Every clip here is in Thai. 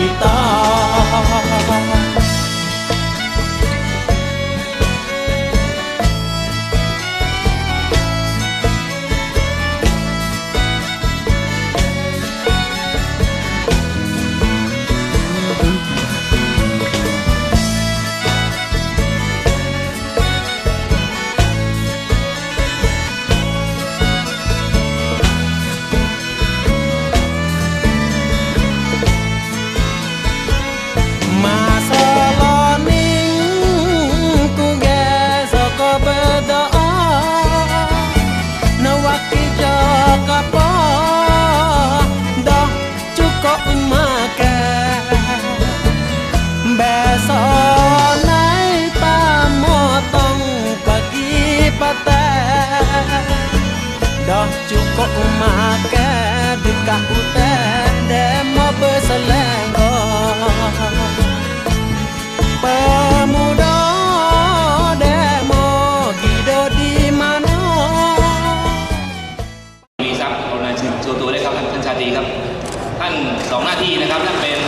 รู้ม cukup maka dekat hutan Demo berselenggo Pemuda demo gido di mana มีทรักรุณาเชิญโชว์ตัวได้ครับท่านชาตรีครับ ท่านสองหน้าที่นะครับท่านเป็น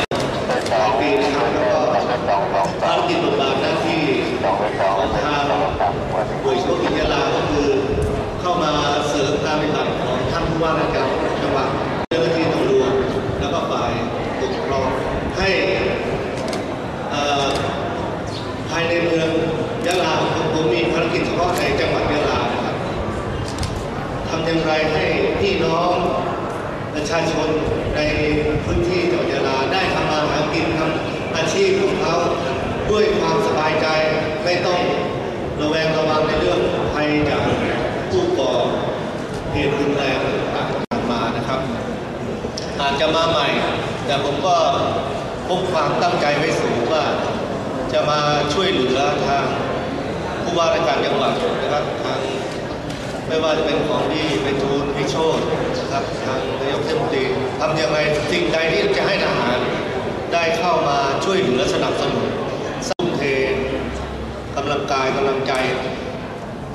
ปีนะครับแล้วก็ภารกิจบทบาทหน้าที่ของทางหน่วยเฉพาะกิจยาลาก็คือ เข้ามาเส ริมการปฏิบัติของท่านผู้ว่าราชการจังหวัดเจ้าหน้าที่ตำรวจแล้วก็ฝ่ายปกครองให้ภายในเมืองยะลาผมผมมีภารกิจเฉพาะในจังหวัดยะลานะครับทำอย่างไรให้พี่น้องประชาชนในพื้นที่จังหวัดยะลาได้ทำมาหากินทำอาชีพของเขาด้วยความสบายใจไม่ต้องระแวงระวังในเรื่องภัยจากผู้ก่อเหตุรุนแรงต่างๆมานะครับ อา จะมาใหม่ แต่ผมก็พบความตั้งใจไว้สูงว่าจะมาช่วยเหลือทางผู้ว่าราชการจังหวัดนะครับทางไม่ว่าจะเป็นของที่ไปทูลพิโชตนะครับทางนายกเทศมนตรีทำยังไงสิ่งใดที่จะให้ทหารได้เข้ามาช่วยเหลือสนับสนุนสุ่มเทกำลังกายกำลังใจ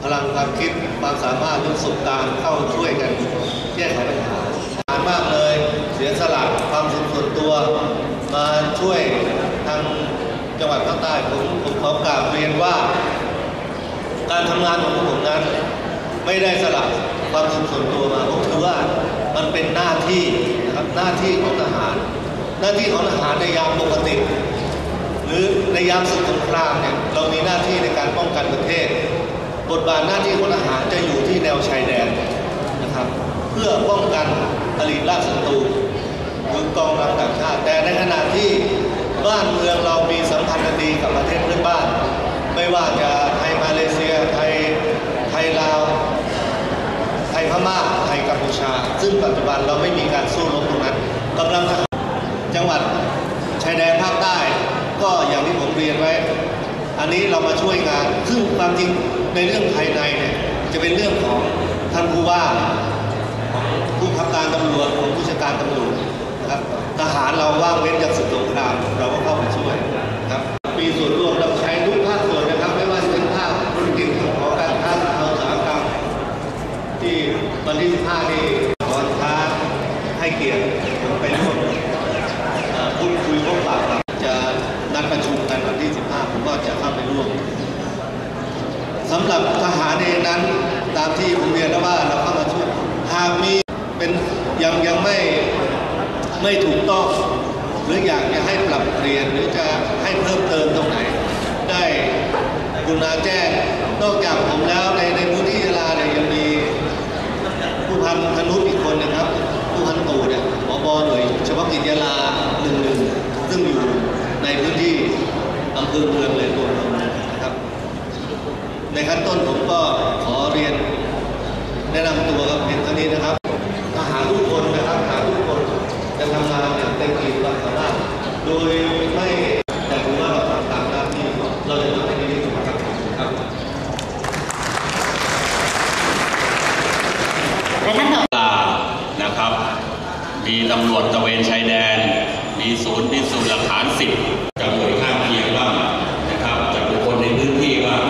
พลังความคิดความสามารถประสบการเข้าช่วยกันแก้ไขปัญหาทานมากเลย เสียสละความสุขส่วนตัวมาช่วยทางจังหวัดภาคใต้ผมผมขอกราบเรียนว่า การทำงานของผมนั้น ไม่ได้สละความสุขส่วนตัวมาผมถือว่ามันเป็นหน้าที่นะครับหน้าที่ของทหาร หน้าที่ของทหารในยามปกติ หรือในยามศึกสงครามเนี่ยเรามีหน้าที่ในการป้องกันประเทศ บทบาทหน้าที่ของทหารจะอยู่ที่แนวชายแดนนะครับ เพื่อป้องกันอริราชศัตรู หรือกองกำลังต่างชาติ แต่ในขณะที่บ้านเมืองเรามีสัมพันธ์อันดีกับประเทศเพื่อนบ้าน ไม่ว่าจะไทยมาเลเซียไทยไทยลาวไทยพม่าไทยกัมพูชา ซึ่งปัจจุบันเราไม่มีการสู้รบตรงนั้นกำลังจังหวัดชายแดนภาคใต้ ก็อย่างที่ผมเรียนไว้ อันนี้เรามาช่วยงานซึ่งความจริงในเรื่องภายในเนี่ยจะเป็นเรื่องของท่านผู้ว่าของผู้ขับการตำรวจของผู้จัดการตำรวจ ครับทหารเราว่างเว้นจากศึกสงครามเราก็เข้ามาช่วยครับมีส่วนร่วมเราใช้ทุกภาคส่วนนะครับ ไม่ว่าจะเป็นภาคธุรกิจของการค้าอุตสาหกรรมที่วันที่15นี่ขอนท้าให้เกียรติผมไปร่วมพูดคุยพบปะกับจะนัดประชุมกันวันที่ 15 ผมก็จะเข้าไปร่วมสำหรับทหารเองนั้นตามที่ผมเรียนว่าเราเข้ามาช่วยหากมีเป็นยังยังไม่ ไม่ถูกต้อง หรืออยากจะให้ปรับเปลี่ยนหรือจะให้เพิ่มเติมตรงไหน ได้กุณาแจ้งนอกจากผมแล้วในในพื้นที่ยะลาเนี่ยยังมี ผู้พันธนุษอีกคนนะครับ ผู้พันตู่เนี่ยผบหน่วยเฉพาะกิจยาลาหนึ่งหนึ่งซึ่งอยู่ในพื้นที่อำเภอเมืองเลยตัวเมืองนะครับ ในขั้นต้นผมก็ขอเรียน ใน นะนำตัวกับเพียงเท่านี้นะครับทหารทุกคนนะครับทหารทุกคนจะทำงานอย่างเต็มที่ความสามารถโดยไม่แต่ถือว่าเราทำตามหน้าที่เราจะทำให้ดีที่สุดครับครับ และท่านต่อ ลานะครับ มีตำรวจตระเวนชายแดน มีศูนย์พิสูจน์หลักฐานสิบจากหน่วยข้างเคียงบ้างนะครับจากบุคคลในพื้นที่บ้าง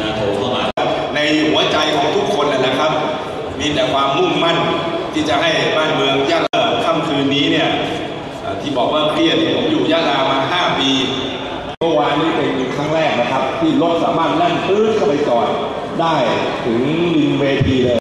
นะโทรเข้ามาในหัวใจของทุกคนนะนะครับ มีแต่ความมุ่งมั่นที่จะให้บ้านเมืองยะลาค่ำคืนนี้เนี่ยเอ่อที่บอกว่าเครียดเนี่ยผมอยู่ยะลามา 5 ปีเมื่อวานนี้เป็นครั้งแรกนะครับ ที่รถสามารถแล่นปื้ดเข้าไปจอดได้ถึงริมเวทีเลย